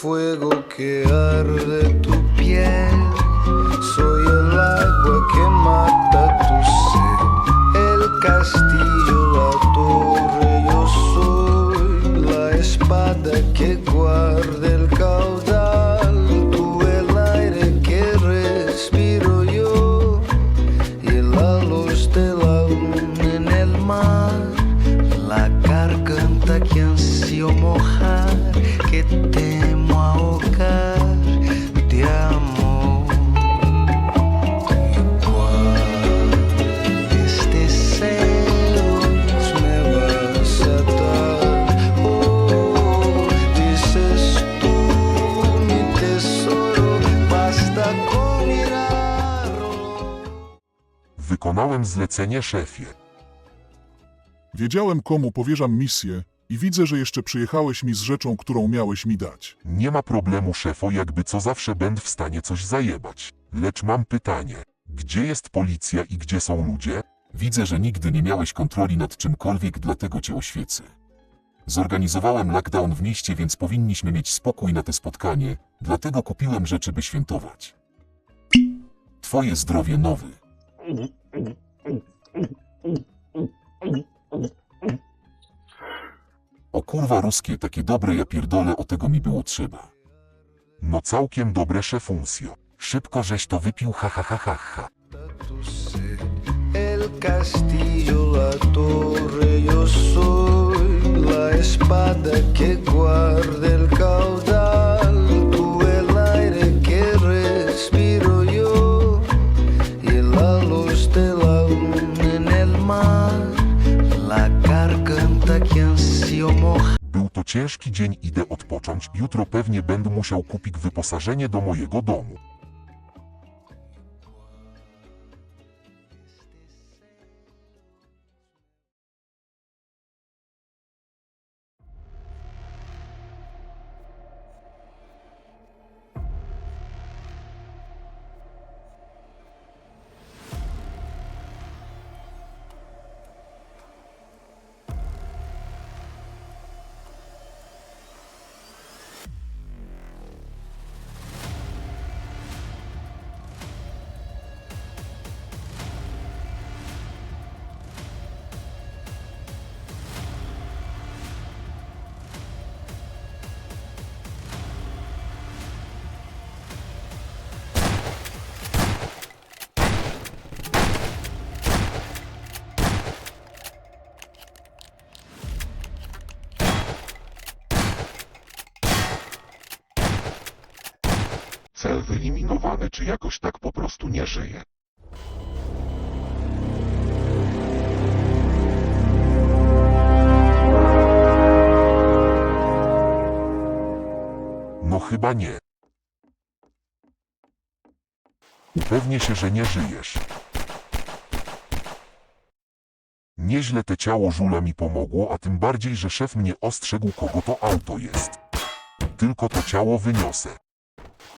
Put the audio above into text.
fuego que arde tu piel. Soy el agua que mata tu sed. El castillo, la torre, yo soy la espada que guarda el caudal. Wykonałem zlecenie szefie. Wiedziałem, komu powierzam misję i widzę, że jeszcze przyjechałeś mi z rzeczą, którą miałeś mi dać. Nie ma problemu szefo, jakby co zawsze będę w stanie coś zajebać. Lecz mam pytanie. Gdzie jest policja i gdzie są ludzie? Widzę, że nigdy nie miałeś kontroli nad czymkolwiek, dlatego cię oświecę. Zorganizowałem lockdown w mieście, więc powinniśmy mieć spokój na to spotkanie, dlatego kupiłem rzeczy, by świętować. Twoje zdrowie nowy. Kurwa ruskie, takie dobre ja pierdolę, o tego mi było trzeba. No całkiem dobre szefuncjo. Szybko żeś to wypił ha ha ha ha ha. el castillo, la torre, yo soy la espada que mojar. Był to ciężki dzień, idę odpocząć. Jutro pewnie będę musiał kupić wyposażenie do mojego domu. Cel wyeliminowany, czy jakoś tak po prostu nie żyje. No chyba nie. Upewnię się, że nie żyjesz. Nieźle te ciało żula mi pomogło, a tym bardziej, że szef mnie ostrzegł, kogo to auto jest. Tylko to ciało wyniosę.